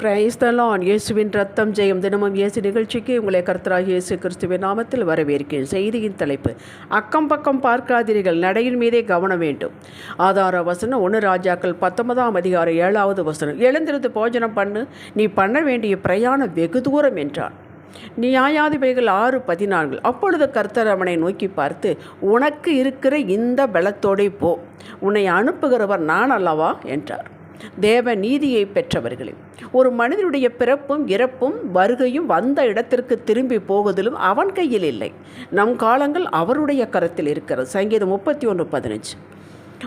கிரைஸ்தலான் இயேசுவின் ரத்தம் ஜெயம் தினமும் இயேசு நிகழ்ச்சிக்கு உங்களை கர்த்தராக இயேசு கிறிஸ்துவின் நாமத்தில் வரவேற்கிறேன். செய்தியின் தலைப்பு அக்கம் பக்கம் பார்க்காதீர்கள். நடையின் மீதே கவனம் வேண்டும். ஆதார வசனம் ஒன்று ராஜாக்கள் பத்தொன்பதாம் அதிகாரம் ஏழாவது வசனம். எழுந்திருந்து போஜனம் பண்ணு. நீ பண்ண வேண்டிய பிரயாணம் வெகு தூரம் என்றார். நியாயாதிபதிகள் ஆறு பதினான்கு. அப்பொழுது கர்த்தர் அவனை நோக்கி பார்த்து உனக்கு இருக்கிற இந்த பலத்தோடே போ. உன்னை அனுப்புகிறவர் நான் அல்லவா? என்றார். தேவ நீதியை பெற்றவர்களே. ஒரு மனிதனுடைய பிறப்பும் இறப்பும் வருகையும் வந்த இடத்திற்கு திரும்பி போகுதலும் அவன் கையில் இல்லை. நம் காலங்கள் அவருடைய கரத்தில் இருக்கிறது. சங்கீதம் முப்பத்தி ஒன்று பதினஞ்சு.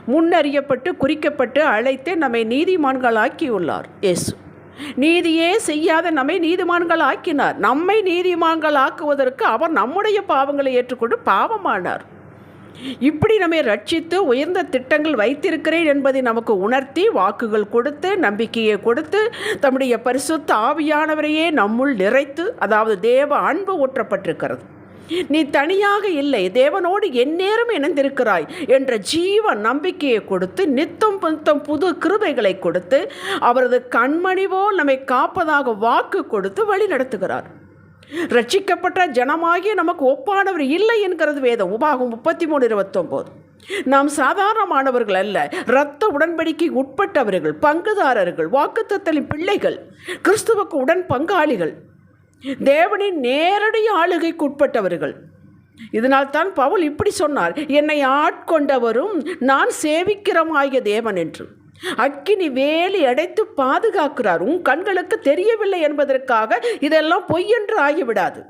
முன்னறியப்பட்டு குறிக்கப்பட்டு அழைத்து நம்மை நீதிமான்கள் ஆக்கியுள்ளார் இயேசு. நீதியே செய்யாத நம்மை நீதிமான்கள் ஆக்கினார் நம்மை நீதிமான்கள் ஆக்குவதற்கு அவர் நம்முடைய பாவங்களை ஏற்றுக்கொண்டு பாவமானார். இப்படி நம்மை ரட்சித்து உயர்ந்த திட்டங்கள் வைத்திருக்கிறேன் என்பதை நமக்கு உணர்த்தி வாக்குகள் கொடுத்து நம்பிக்கையை கொடுத்து தம்முடைய பரிசுத்த ஆவியானவரையே நம்முள் நிறைத்து அதாவது தேவ அன்பு ஊற்றப்பட்டிருக்கிறது. நீ தனியாக இல்லை தேவனோடு எந்நேரம் இணைந்திருக்கிறாய் என்ற ஜீவ நம்பிக்கையை கொடுத்து நித்தம் புத்தம் புது கிருபைகளை கொடுத்து அவரது கண்மணி போல் நம்மை காப்பதாக வாக்கு கொடுத்து வழி நடத்துகிறார் ரட்சிக்கப்பட்ட ஜனமாகிய நமக்கு ஒப்பானவர் இல்லை என்கிறது வேதம். உபாகம் முப்பத்தி மூணு இருபத்தொம்போது. நாம் சாதாரணமானவர்கள் அல்ல இரத்த உடன்படிக்கை உட்பட்டவர்கள் பங்குதாரர்கள் வாக்குத்தத்தலின் பிள்ளைகள் கிறிஸ்துவுக்கு உடன் பங்காளிகள் தேவனின் நேரடி ஆளுகைக்கு உட்பட்டவர்கள். இதனால் தான் பவுல் இப்படி சொன்னார் என்னை ஆட்கொண்டவரும் நான் சேவிக்கிறமாகிய தேவன் என்று. அக்கினி வேலி அடைத்து பாதுகாக்கிறார். உன் கண்களுக்கு தெரியவில்லை என்பதற்காக இதெல்லாம் பொய்யென்று ஆகிவிடாது.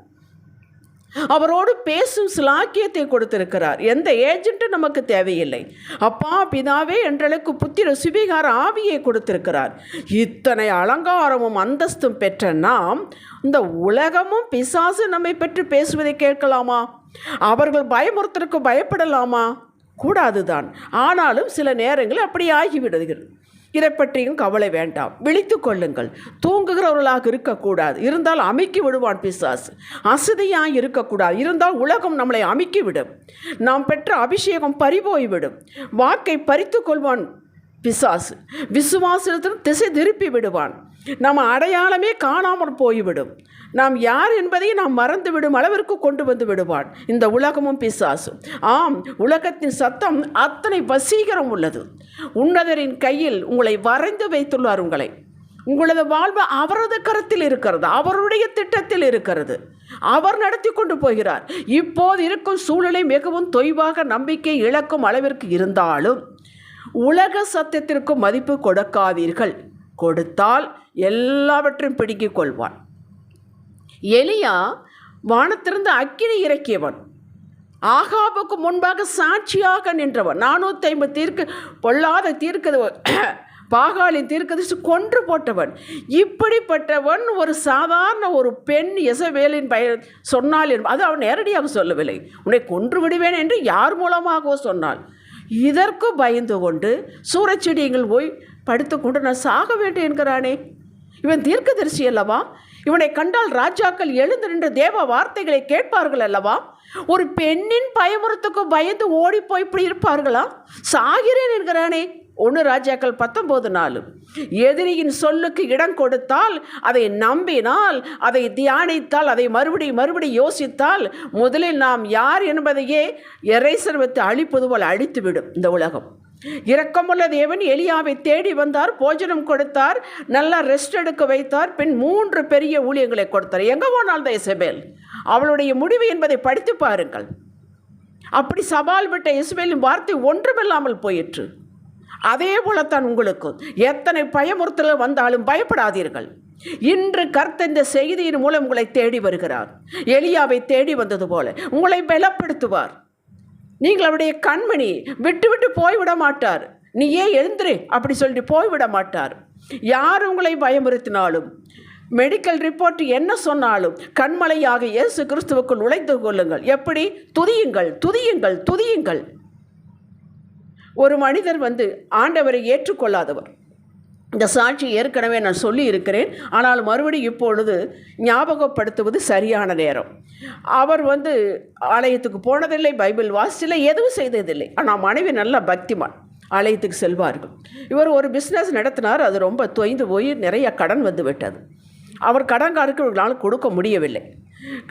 அவரோடு பேசும் சிலாக்கியத்தை கொடுத்திருக்கிறார். எந்த ஏஜென்ட்டும் நமக்கு தேவையில்லை. அப்பா பிதாவே என்றளுக்கு புத்திர சுபிகார ஆவியை கொடுத்திருக்கிறார். இத்தனை அலங்காரமும் அந்தஸ்தும் பெற்ற நாம் இந்த உலகமும் பிசாசு நம்மை பற்றி பேசுவதை கேட்கலாமா? அவர்கள் பயமுறுத்தலுக்கு பயப்படலாமா? கூடாதுதான். ஆனாலும் சில நேரங்களில் அப்படி ஆகிவிடுகிறது. இதை பற்றியும் கவலை வேண்டாம். விழித்து கொள்ளுங்கள். தூங்குகிறவர்களாக இருக்கக்கூடாது. இருந்தால் அமைக்கி விடுவான் பிசாசு. அசதியாக இருக்கக்கூடாது. இருந்தால் உலகம் நம்மளை அமுக்கி விடும். நாம் பெற்ற அபிஷேகம் பறிபோய்விடும். வாக்கை பறித்து கொள்வான் பிசாசு. விசுவாசத்திலும் திசை திருப்பி விடுவான். நம்ம அடையாளமே காணாமல் போய்விடும். நாம் யார் என்பதை நாம் மறந்துவிடும் அளவிற்கு கொண்டு வந்து விடுவான். இந்த உலகமும் பிசாசும் ஆம் உலகத்தின் சத்தம் அத்தனை வசீகரம் உள்ளது. உன்னதரின் கையில் உங்களை வரைந்து வைத்துள்ளார் உங்களை. உங்களது வாழ்வு அவரது கரத்தில் இருக்கிறது அவருடைய திட்டத்தில் இருக்கிறது. அவர் நடத்தி கொண்டு போகிறார். இப்போது இருக்கும் சூழ்நிலை மிகவும் தொய்வாக நம்பிக்கை இழக்கும் அளவிற்கு இருந்தாலும் உலக சத்தியத்திற்கு மதிப்பு கொடுக்காதீர்கள். கொடுத்தால் எல்லாவற்றையும் பிடுங்கிக் கொள்வான். எலியா வானத்திலிருந்து அக்கினி இறக்கியவன். ஆகாபுக்கு முன்பாக சாட்சியாக நின்றவன். நானூற்றி ஐம்பது தீர்க்க பொல்லாத தீர்க்கது பாகாலின் தீர்க்கதரிசி கொன்று போட்டவன். இப்படிப்பட்டவன் ஒரு சாதாரண ஒரு பெண் எசவேலின் பய சொன்னால் என்ப- அது அவன் நேரடியாக சொல்லவில்லை. உன்னை கொன்று விடுவேன் என்று யார் மூலமாகவோ சொன்னாள். இதற்கு பயந்து கொண்டு சூரச்செடியங்கள் போய் படுத்துக்கொண்டு நான் சாக வேண்டும் என்கிறானே. இவன் தீர்க்கதரிசி அல்லவா? இவனை கண்டால் ராஜாக்கள் எழுந்து நின்று தேவ வார்த்தைகளை கேட்பார்கள் அல்லவா? ஒரு பெண்ணின் பயமுறத்துக்கு பயந்து ஓடி போய் இப்படி இருப்பார்களா? சாகிறேன் என்கிறானே. ஒன்று ராஜாக்கள் பத்தொம்போது நாலு. எதிரியின் சொல்லுக்கு இடம் கொடுத்தால் அதை நம்பினால் அதை தியானித்தால் அதை மறுபடி மறுபடி யோசித்தால் முதலில் நாம் யார் என்பதையே எரேசர் வைத்து அழிப்பது போல் அழித்துவிடும் இந்த உலகம். இரக்கமுள்ள தேவன் எலியாவை தேடி வந்தார் போஜனம் கொடுத்தார் நல்லா ரெஸ்ட் எடுக்க வைத்தார் பின் மூன்று பெரிய ஊழியங்களை கொடுத்தார். எங்கே போனால் தான் இசபேல்? அவளுடைய முடிவு என்பதை படித்து பாருங்கள். அப்படி சவால் விட்ட இஸ்ரவேலின் வார்த்தை ஒன்றுமில்லாமல் போயிற்று. அதே போலத்தான் உங்களுக்கு. எத்தனை பயமுறுத்தல் வந்தாலும் பயப்படாதீர்கள். இன்று கர்த்த இந்த செய்தியின் மூலம் உங்களை தேடி வருகிறார். எலியாவை தேடி வந்தது போல உங்களை பலப்படுத்துவார். நீங்கள் அவருடைய கண்மணி. விட்டு விட்டு போய்விட மாட்டார். நீ ஏன் எழுந்துரு? அப்படி சொல்லிட்டு போய்விட மாட்டார். யார் உங்களை பயமுறுத்தினாலும் மெடிக்கல் ரிப்போர்ட் என்ன சொன்னாலும் கண்மலையாக இயேசு கிறிஸ்துவுக்குள் உழைத்து கொள்ளுங்கள். எப்படி? துதியுங்கள் துதியுங்கள் துதியுங்கள். ஒரு மனிதர் வந்து ஆண்டவரை ஏற்றுக்கொள்ளாதவர். இந்த சாட்சி ஏற்கனவே நான் சொல்லி இருக்கிறேன் ஆனால் மறுபடியும் இப்பொழுது ஞாபகப்படுத்துவது சரியான நேரம். அவர் வந்து ஆலயத்துக்கு போனதில்லை பைபிள் வாசிச்சில்லை எதுவும் செய்ததில்லை. ஆனால் மனைவி நல்ல பக்திமான். ஆலயத்துக்கு செல்வார்கள். இவர் ஒரு பிஸ்னஸ் நடத்தினார் அது ரொம்ப தொய்ந்து போய் நிறைய கடன் வந்து விட்டது. அவர் கடன்காருக்கு இவர்களால் கொடுக்க முடியவில்லை.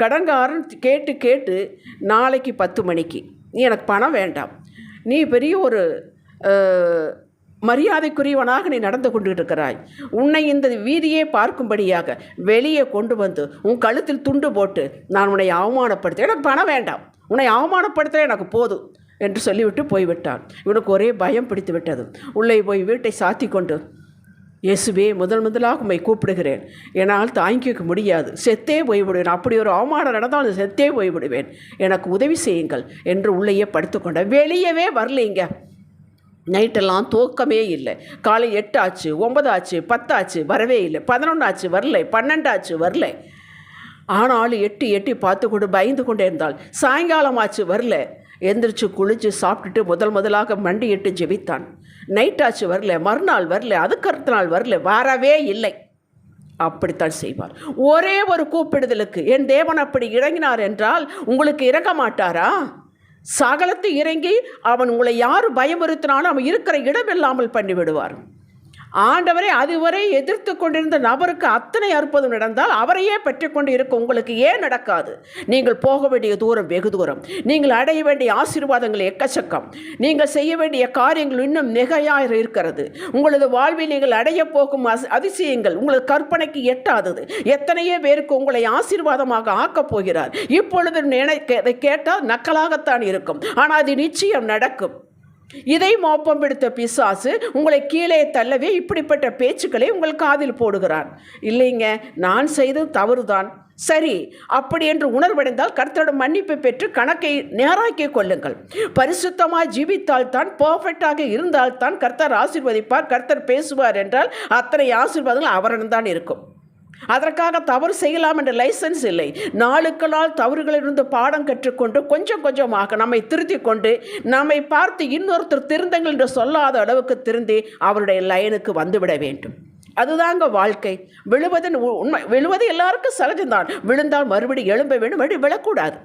கடன்காரன் கேட்டு கேட்டு நாளைக்கு பத்து மணிக்கு நீ எனக்கு பணம் வேண்டாம். நீ பெரிய ஒரு மரியாதைக்குரியவனாக நீ நடந்து கொண்டு இருக்கிறாய் உன்னை இந்த வீதியே பார்க்கும்படியாக வெளியே கொண்டு வந்து உன் கழுத்தில் துண்டு போட்டு நான் உன்னை அவமானப்படுத்த எனக்கு பணம் வேண்டாம். உன்னை அவமானப்படுத்த எனக்கு போதும் என்று சொல்லிவிட்டு போய்விட்டான். இவனுக்கு ஒரே பயம் பிடித்து விட்டது. உள்ளே போய் வீட்டை சாத்தி கொண்டு இயேசுவே முதல் முதலாக உண்மை கூப்பிடுகிறேன். என்னால் தாங்கிக்க முடியாது. செத்தே போய்விடுவேன். அப்படி ஒரு அவமானம் நடந்தால் செத்தே போய்விடுவேன். எனக்கு உதவி செய்யுங்கள் என்று உள்ளேயே படுத்துக்கொண்டேன். வெளியவே வரலைங்க. நைட்டெல்லாம் தூக்கமே இல்லை. காலை எட்டு ஆச்சு ஒன்பது ஆச்சு பத்தாச்சு வரவே இல்லை. பதினொன்று ஆச்சு வரல. பன்னெண்டு ஆச்சு வரல. ஆனாலும் எட்டி எட்டி பார்த்து கொண்டு பயந்து கொண்டே இருந்தாள். சாயங்காலம் ஆச்சு வரல. எந்திரிச்சு குளிச்சு சாப்பிட்டுட்டு முதல் முதலாக மண்டியிட்டு ஜெபித்தான். நைட் ஆச்சு வரல. மறுநாள் வரல. அதுக்கு அடுத்த நாள் வரல. வரவே இல்லை. அப்படித்தான் செய்வார் ஒரே ஒரு கூப்பிடுதலுக்கு என் தேவன் அப்படி இறங்கினார் என்றால் உங்களுக்கு இறங்க மாட்டாரா? சகலத்தை இறங்கி அவன் உங்களை யார் பயமுறுத்தினாலும் அவன் இருக்கிற இடம் இல்லாமல் பண்ணிவிடுவார். ஆண்டவரை அதுவரை எதிர்த்து கொண்டிருந்த நபருக்கு அத்தனை அற்புதம் நடந்தால் அவரையே பெற்றுக்கொண்டு இருக்க உங்களுக்கு ஏன் நடக்காது? நீங்கள் போக வேண்டிய தூரம் வெகு தூரம். நீங்கள் அடைய வேண்டிய ஆசீர்வாதங்கள் எக்கச்சக்கம். நீங்கள் செய்ய வேண்டிய காரியங்கள் இன்னும் மிகையாக இருக்கிறது. உங்களது வாழ்வில் நீங்கள் அடைய போகும் அதிசயங்கள் உங்களது கற்பனைக்கு எட்டாதது. எத்தனையோ பேருக்கு உங்களை ஆசீர்வாதமாக ஆக்கப் போகிறார். இப்பொழுது நினைக்க கேட்டால் நக்கலாகத்தான் இருக்கும். ஆனால் அது நிச்சயம் நடக்கும். இதை மோப்பம் பிடித்த பிசாசு உங்களை கீழே தள்ளவே இப்படிப்பட்ட பேச்சுக்களை உங்கள் காதில் போடுகிறான். இல்லைங்க நான் செய்தது தவறுதான். சரி அப்படி என்று உணர்வடைந்தால் கர்த்தரிடம் மன்னிப்பு பெற்று கணக்கை நேராக்கிக் கொள்ளுங்கள். பரிசுத்தமாக ஜீவித்தால் தான் பர்ஃபெக்டாக இருந்தால் தான் கர்த்தர் ஆசிர்வதிப்பார் கர்த்தர் பேசுவார் என்றால் அத்தனை ஆசீர்வாதங்கள் அவரிடம்தான் இருக்கும். அதற்காக தவறு செய்யலாம் என்ற லைசன்ஸ் இல்லை. நாளுக்கு நாள் தவறுகளிலிருந்து பாடம் கற்றுக்கொண்டு கொஞ்சம் கொஞ்சமாக நம்மை திருத்தி கொண்டு நம்மை பார்த்து இன்னொருத்தர் திருந்தங்கள் என்று சொல்லாத அளவுக்கு திருந்தி அவருடைய லைனுக்கு வந்துவிட வேண்டும். அதுதாங்க வாழ்க்கை. விழுவதன் உ- உண்மை விழுவது எல்லாருக்கும் சகஜம்தான். விழுந்தால் மறுபடி எழும்ப வேண்டும் அப்படி விழக்கூடாது.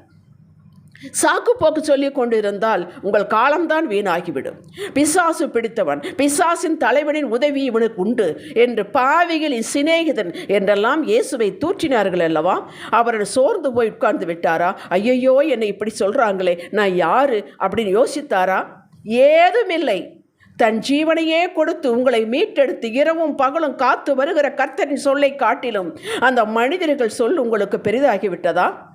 சாக்கு போக்கு சொல்லிக் கொண்டிருந்தால் உங்கள் காலம்தான் வீணாகிவிடும். பிசாசு பிடித்தவன் பிசாசின் தலைவனின் உதவி இவனுக்கு உண்டு என்று பாவிகளின் சிநேகிதன் என்றெல்லாம் இயேசுவை தூற்றினார்கள் அல்லவா? அவர் சோர்ந்து போய் உட்கார்ந்து விட்டாரா? ஐயையோ என்னை இப்படி சொல்கிறாங்களே நான் யாரு அப்படின்னு யோசித்தாரா? ஏதுமில்லை. தன் ஜீவனையே கொடுத்து உங்களை மீட்டெடுத்து இரவும் பகலும் காத்து வருகிற கர்த்தரின் சொல்லை காட்டிலும் அந்த மனிதர்கள் சொல் உங்களுக்கு பெரிதாகிவிட்டதா?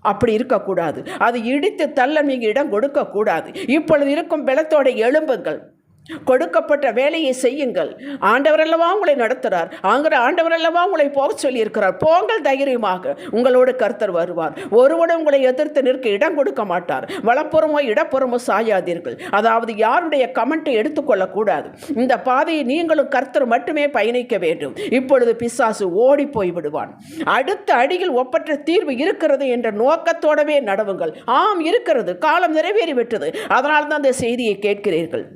அப்படி இருக்கக்கூடாது. அது இடித்து தள்ள நீங்கள் இடம் கொடுக்கக்கூடாது. இப்பொழுது இருக்கும் பலத்தோட எழும்புங்கள். கொடுக்கப்பட்ட வேலையை செய்யுங்கள். ஆண்டவர் அல்லவா உங்களை நடத்துகிறார் ஆங்கிற ஆண்டவர் அல்லவா உங்களை போக சொல்லியிருக்கிறார். போங்கள் தைரியமாக. உங்களோடு கர்த்தர் வருவார். ஒருவனும் உங்களை எதிர்த்து நிற்க இடம் கொடுக்க மாட்டார். வளப்புறமோ இடப்புறமோ சாயாதீர்கள். அதாவது யாருடைய கமெண்ட்டை எடுத்துக்கொள்ளக்கூடாது. இந்த பாதையை நீங்களும் கர்த்தர் மட்டுமே பயணிக்க வேண்டும். இப்பொழுது பிசாசு ஓடி போய் விடுவான் அடுத்த அடியில் ஒப்பற்ற தீர்வு இருக்கிறது என்ற நோக்கத்தோடவே நடவுங்கள். ஆம் இருக்கிறது. காலம் நிறைவேறிவிட்டது. அதனால்தான் அந்த செய்தியை கேட்கிறீர்கள்.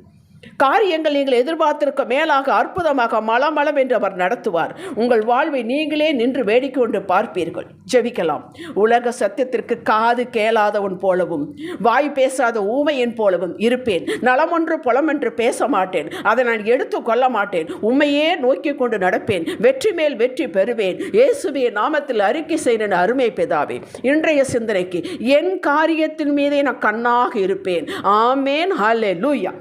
காரியங்கள் நீங்கள் எதிர்பார்த்திருக்க மேலாக அற்புதமாக மலமளம் என்று அவர் நடத்துவார். உங்கள் வாழ்வை நீங்களே நின்று வேடிக்கை கொண்டு பார்ப்பீர்கள். ஜெபிக்கலாம். உலக சத்தியத்திற்கு காது கேளாதவன் போலவும் வாய் பேசாத ஊமையின் போலவும் இருப்பேன். நலமொன்று புலமென்று பேச மாட்டேன் அதை நான் எடுத்து கொள்ள மாட்டேன் உண்மையே நோக்கி கொண்டு நடப்பேன். வெற்றி மேல் வெற்றி பெறுவேன். இயேசுவிய நாமத்தில் அறிக்கை செய்த அருமை பிதாவே இன்றைய சிந்தனைக்கு என் காரியத்தின் மீதே நான் கண்ணாக இருப்பேன். ஆமேன். ஹalleluya.